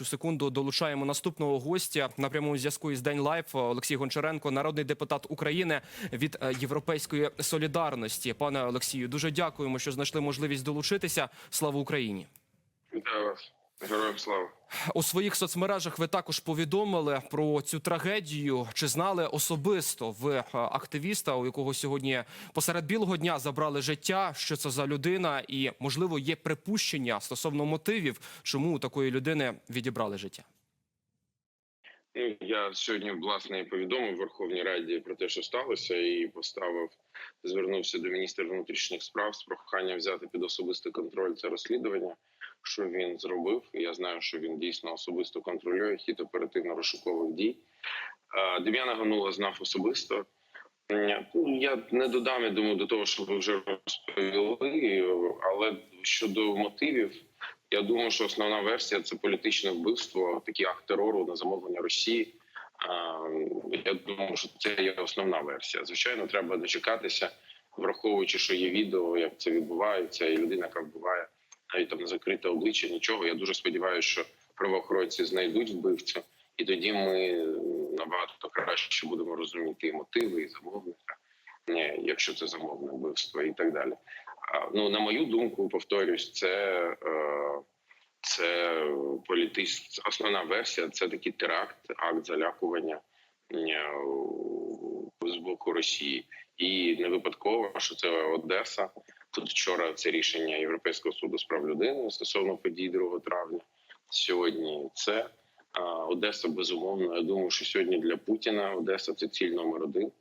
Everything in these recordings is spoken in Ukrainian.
цю секунду долучаємо наступного гостя на прямому зв'язку із День Лайф Олексій Гончаренко, народний депутат України від е, Європейської солідарності. Пане Олексію, дуже дякуємо, що знайшли можливість долучитися. Слава Україні! Вітаю вас, героям слава. У своїх соцмережах ви також повідомили про цю трагедію. Чи знали особисто ви е, активіста, у якого сьогодні посеред білого дня забрали життя? Що це за людина? І можливо є припущення стосовно мотивів, чому у такої людини відібрали життя? Ну я сьогодні власне повідомив Верховній Раді про те, що сталося, і поставив, звернувся до міністра внутрішніх справ з проханням взяти під особистий контроль це розслідування. Що він зробив? Я знаю, що він дійсно особисто контролює хід оперативно-розшукових дій. Дем'яна Ганула знав особисто. Я не додам, я думаю, до того, що ви вже розповіли. Але щодо мотивів, я думаю, що основна версія це політичне вбивство, такий акт терору на замовлення Росії. Я думаю, що це є основна версія. Звичайно, треба дочекатися, враховуючи, що є відео, як це відбувається, і людина, яка вбиває навіть там не закрите обличчя, нічого. Я дуже сподіваюся, що правоохоронці знайдуть вбивцю, і тоді ми набагато краще будемо розуміти і мотиви, і замовника, якщо це замовне вбивство, і так далі. Ну на мою думку, повторюсь, це. Е, це політич... основна версія. Це такий теракт, акт залякування е, з боку Росії, і не випадково, що це Одеса. Тут вчора це рішення Європейського суду з прав людини стосовно подій 2 травня. Сьогодні це Одеса. Безумовно. Я думаю, що сьогодні для Путіна Одеса це ціль номер один.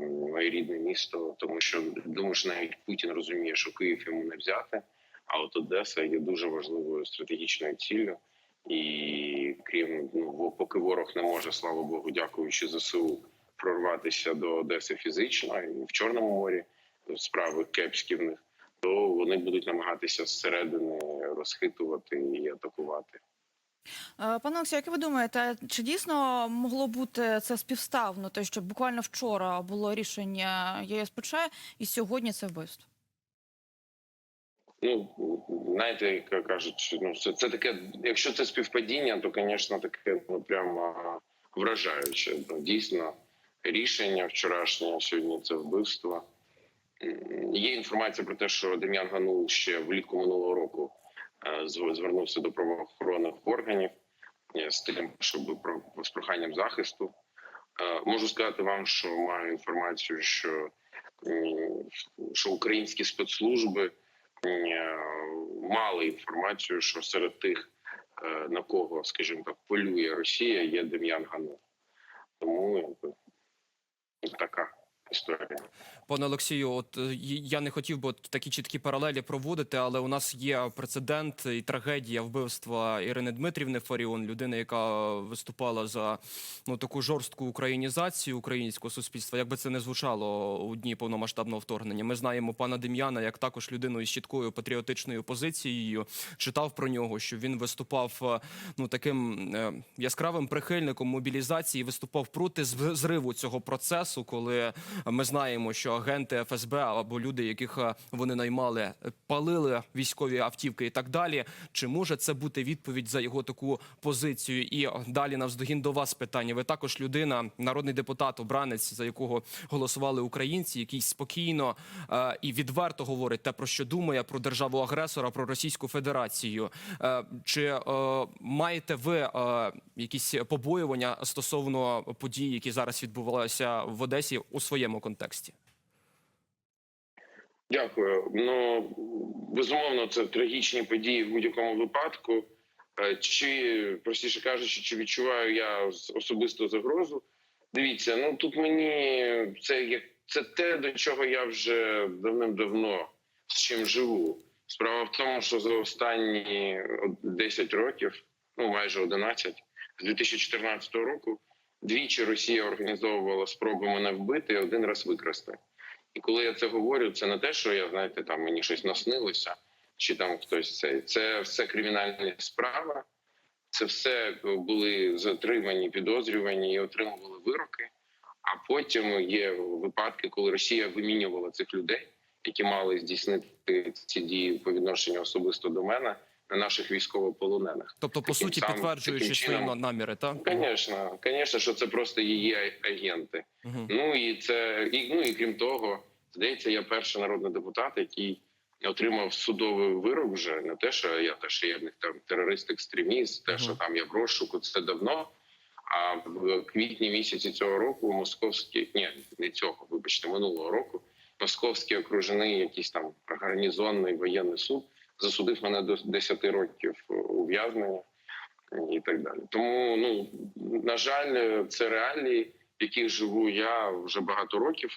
Моє рідне місто, тому що думаю, що навіть Путін розуміє, що Київ йому не взяти. А от Одеса є дуже важливою стратегічною ціллю. І крім ну, поки ворог не може, слава Богу, дякуючи ЗСУ, прорватися до Одеси фізично в Чорному морі справи кепські в них, то вони будуть намагатися зсередини розхитувати і атакувати. Е, Пане Олексію, як ви думаєте, чи дійсно могло бути це співставно? Те, що буквально вчора було рішення ЄСПЧ, і сьогодні це вбивство? Ну знаєте, як кажуть, ну це, це таке. Якщо це співпадіння, то звісно таке ну прямо вражаюче. Ну, дійсно, рішення вчорашнє сьогодні це вбивство. Є інформація про те, що Дем'ян Ганул ще влітку минулого року звернувся до правоохоронних органів е, з тим, щоб про з проханням захисту. Е, Можу сказати вам, що маю інформацію, що, що українські спецслужби е, мали інформацію, що серед тих, е, на кого, скажімо так, полює Росія, є Дем'ян Ганул. Тому така історія. Пане Олексію, от е, я не хотів би такі чіткі паралелі проводити, але у нас є прецедент і трагедія вбивства Ірини Дмитрівни Фаріон, людини, яка виступала за ну таку жорстку українізацію українського суспільства. Як би це не звучало у дні повномасштабного вторгнення. Ми знаємо пана Дем'яна як також людину із чіткою патріотичною позицією. Читав про нього, що він виступав е, ну таким е, яскравим прихильником мобілізації, виступав проти зриву цього процесу, коли ми знаємо, що агенти ФСБ або люди, яких е, вони наймали, палили військові автівки і так далі. Чи може це бути відповідь за його таку позицію? І е, далі навздогін до вас питання. Ви також людина, народний депутат, обранець, за якого голосували українці, який спокійно е, і відверто говорить те, про що думає про державу агресора, про Російську Федерацію. Е, чи е, маєте ви е, якісь побоювання стосовно подій, які зараз відбувалися в Одесі у своєму контексті? Дякую. Ну безумовно, це трагічні події в будь-якому випадку. Е, Чи простіше кажучи, чи відчуваю я особисто загрозу? Дивіться, ну тут мені це як це те, до чого я вже давним-давно з чим живу. Справа в тому, що за останні от 10 років, ну майже 11, з 2014 року, двічі Росія організовувала спроби мене вбити і один раз викрасти. І коли я це говорю, це не те, що я знаєте, там мені щось наснилося, чи там хтось це. Це все кримінальні справи, це все були затримані, підозрювані і отримували вироки. А потім є випадки, коли Росія вимінювала цих людей, які мали здійснити ці дії по відношенню особисто до мене наших військовополонених. Тобто, по Таким суті, самим- підтверджуючи свої наміри, так? Звісно, звісно, що це просто її агенти. Мгм. Ну і це і ну і крім того, здається, я перший народний депутат, який отримав судовий вирок вже не те, що я теж є в них там терорист, екстреміст, те, Мгм. що там я в розшуку, це давно. А в квітні місяці цього року московський ні, не цього, вибачте, минулого року. Московський окружений якийсь там гарнізонний воєнний суд засудив мене до 10 років ув'язнення і так далі. Тому ну на жаль, це реалії, в яких живу я вже багато років.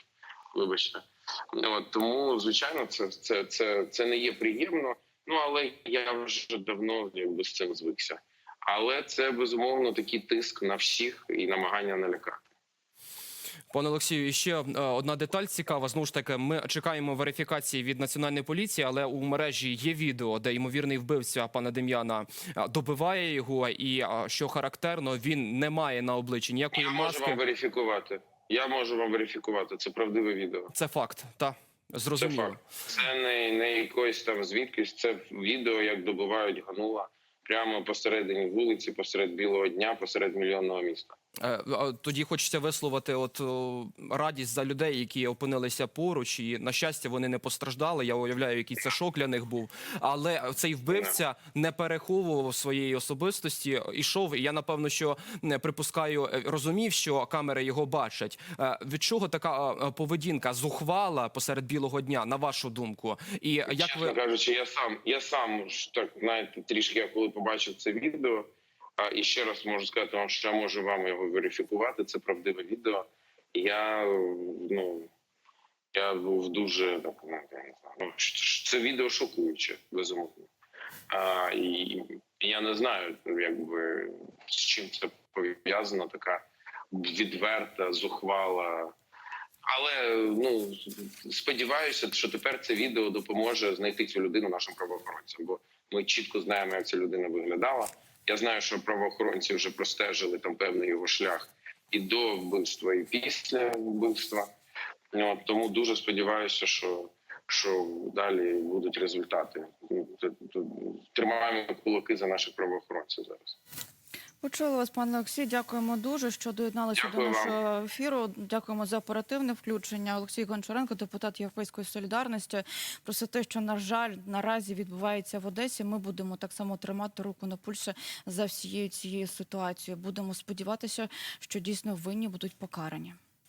Вибачте, от тому звичайно, це це, це, це не є приємно. Ну але я вже давно якби з цим звикся. Але це безумовно такий тиск на всіх і намагання налякати. Пане Олексію, і ще е, одна деталь цікава. Знову ж таки, ми чекаємо верифікації від національної поліції, але у мережі є відео, де ймовірний вбивця пана Дем'яна е, добиває його, і е, що характерно, він не має на обличчі ніякої Я можу вам верифікувати. Я можу вам верифікувати. Це правдиве відео. Це факт, та Це зрозуміло. факт. Це не, не якось там звідкись. Це відео, як добивають Ганула прямо посередині вулиці, посеред білого дня, посеред мільйонного міста. Е, Тоді хочеться висловити от радість за людей, які опинилися поруч, і на щастя вони не постраждали. Я уявляю, який це шок для них був. Але цей вбивця не переховував своєї особистості. Ішов. І я напевно, що не припускаю, е, розумів, що камери його бачать. Е, Від чого така поведінка зухвала посеред білого дня, на вашу думку? І як Чесно ви кажучи, я сам я сам ж так знаєте, трішки я коли побачив це відео. І ще раз можу сказати вам, що я можу вам його верифікувати. Це правдиве відео. Я ну я був дуже так я не знаю. Ну, це відео шокуюче, безумовно. А, і я не знаю, якби з чим це пов'язано, така відверта, зухвала. Але ну сподіваюся, що тепер це відео допоможе знайти цю людину нашим правоохоронцям, бо ми чітко знаємо, як ця людина виглядала. Я знаю, що правоохоронці вже простежили там певний його шлях і до вбивства, і після вбивства. От, тому дуже сподіваюся, що, що далі будуть результати. Тримаємо кулаки за наших правоохоронців зараз. Почули вас, пане Олексій. Дякуємо дуже, що доєдналися Дякую до вам. нашого ефіру. Дякуємо за оперативне включення. Олексій Гончаренко, депутат Європейської солідарності. Про все те, що на жаль наразі відбувається в Одесі. Ми будемо так само тримати руку на пульсі за всією цією ситуацією. Будемо сподіватися, що дійсно винні будуть покарані.